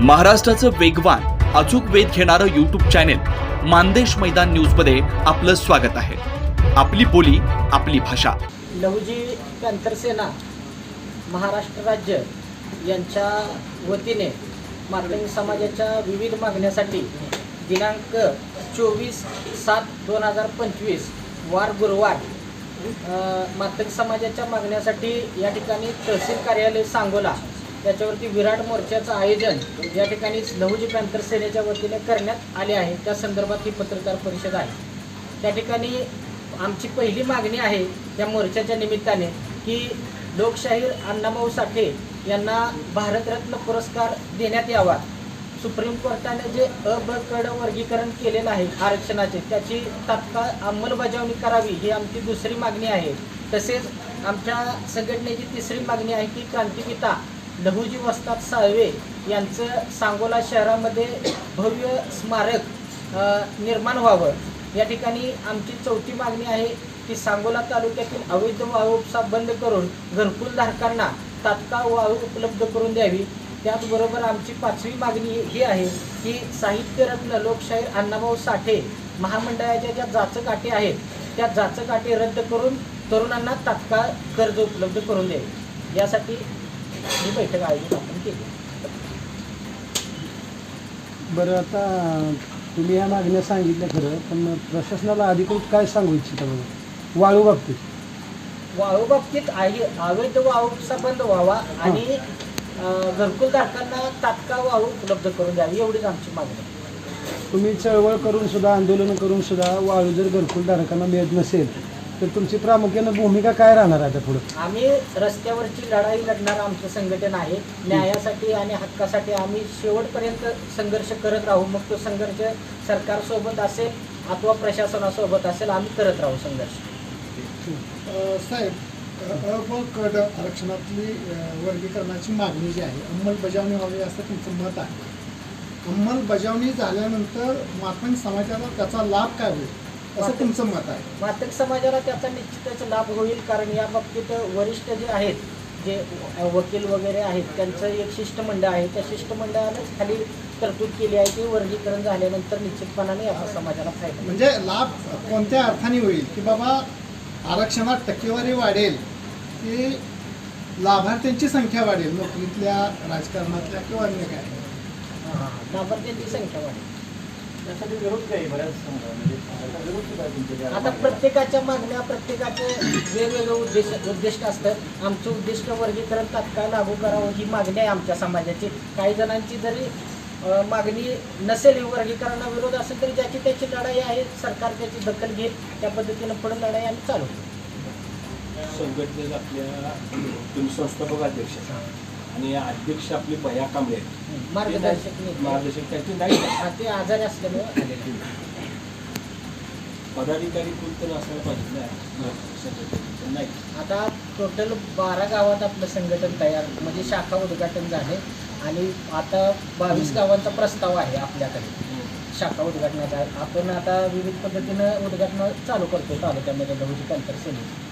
महाराष्ट्राचं वेगवान अचूक वेध घेणारं यूट्यूब चॅनेल मानदेश मैदान न्यूजमध्ये आपलं स्वागत आहे. आपली बोली आपली भाषा. लहुजी अंतरसेना महाराष्ट्र राज्य यांच्या वतीने मार्गणी समाजाच्या विविध मागण्यासाठी दिनांक चोवीस सात दोन हजार पंचवीस वार गुरुवार मातक समाजाच्या मागण्यासाठी या ठिकाणी तहसील कार्यालय सांगोला त्याच्यावरती विराट मोर्चाचं आयोजन या ठिकाणी लहुजी पॅन्थर सेनेच्या वतीने करण्यात आले आहे. त्या संदर्भात ही पत्रकार परिषद आहे. त्या ठिकाणी आमची पहिली मागणी आहे त्या मोर्चाच्या निमित्ताने की लोकशाहीर अण्णाभाऊ साठे यांना भारतरत्न पुरस्कार देण्यात यावा. सुप्रीम कोर्टाने जे अबकड वर्गीकरण केलेलं आहे आरक्षणाचे त्याची तात्काळ अंमलबजावणी करावी ही आमची दुसरी मागणी आहे. तसेच आमच्या संघटनेची तिसरी मागणी आहे की क्रांतिपिता लहुजी वस्ताद साळवे यांचं सांगोला शहरामध्ये भव्य स्मारक निर्माण व्हावं. या ठिकाणी आमची चौथी मागणी आहे की सांगोला तालुक्यातील अवैध वाळू उपसा बंद करून घरकुल धारकांना तात्काळ वाळू उपलब्ध करून द्यावी. त्याचबरोबर आमची पाचवी मागणी ही आहे की साहित्यरत्न लोकशाहीर अण्णाभाऊ साठे महामंडळाच्या ज्या जाचकाठी आहेत त्या जाचकाठी रद्द करून तरुणांना तात्काळ कर्ज उपलब्ध करून द्यावे. यासाठी ही बैठक आयोजित आपण केली बरं आता तुम्ही या मागण्या सांगितल्या खरं पण प्रशासनाला अधिकृत काय सांगू इच्छिता बघा वाळू बाबतीत. वाळू बाबतीत आहे अवैध वाळू उपसा बंद व्हावा आणि घरकुल धारकांना तात्काळ वाळू उपलब्ध करून द्यावी एवढीच आमची मागणी. तुम्ही चळवळ करून सुद्धा आंदोलन करून सुद्धा वाळू जर घरकुल धारकांना मिळत नसेल तर तुमची प्रामुख्यानं भूमिका काय राहणार आहे आता पुढं? आम्ही रस्त्यावरची लढाई लढणार आमचं संघटन आहे. न्यायासाठी आणि हक्कासाठी आम्ही शेवटपर्यंत संघर्ष करत राहू. मग तो संघर्ष सरकारसोबत असेल अथवा प्रशासनासोबत असेल आम्ही करत राहू संघर्ष. साहेब अ आरक्षणातली अ, वर्गीकरणाची मागणी जी आहे अंमलबजावणी व्हावी असं तुमचं मत आहे. अंमलबजावणी झाल्यानंतर मातंग समाजाला त्याचा लाभ काय होईल? असं तुमचं मत आहे? मातक समाजाला त्याचा निश्चितच लाभ होईल कारण या बाबतीत वरिष्ठ जे आहेत जे वकील वगैरे आहेत त्यांचं एक शिष्टमंडळ आहे. त्या शिष्टमंडळानंच खाली तरतूद केली आहे की वर्गीकरण झाल्यानंतर निश्चितपणाने याचा समाजाला फायदा. म्हणजे लाभ कोणत्या अर्थाने होईल? की बाबा आरक्षणात टक्केवारी वाढेल की लाभार्थ्यांची संख्या वाढेल नोकरीतल्या राजकारणातल्या किंवा अन्य काय? लाभार्थ्यांची संख्या वाढेल. त्यासाठी विरोध बऱ्याच म्हणजे आता विरोध सुद्धा आहे तुमच्या आता प्रत्येकाच्या मागण्या प्रत्येकाचे वेगवेगळं उद्देश उद्दिष्ट असतं आमचं उद्दिष्ट वर्गीकरण तात्काळ लागू करावं ही मागणी आहे आमच्या समाजाची. काही जणांची जरी अं, मागणी नसेल ही वर्गीकरणा विरोध असेल तरी ज्याची त्याची लढाई आहे सरकार त्याची दखल घेईल त्या पद्धतीनं पुढे लढाई आम्ही चालू. संघटनेत आपल्या तुम्ही संस्थापक अध्यक्ष. आणि अध्यक्ष आपले भया कांबळे आहेत. मार्गदर्शक ते नेते. मार्गदर्शक त्यांचे नाही? हा, ते आजारी असल्यामुळे. पदाधिकारी कोणतरी असायला पाहिजे ना. नाही आता टोटल बारा गावात आपलं संघटन तयार म्हणजे शाखा उद्घाटन झाले आणि आता बावीस गावांचा प्रस्ताव आहे आपल्याकडे शाखा उद्घाटनाचा आपण आता विविध पद्धतीनं उद्घाटन चालू करतो तालुक्यामध्ये लहुजी कंतर सेनेची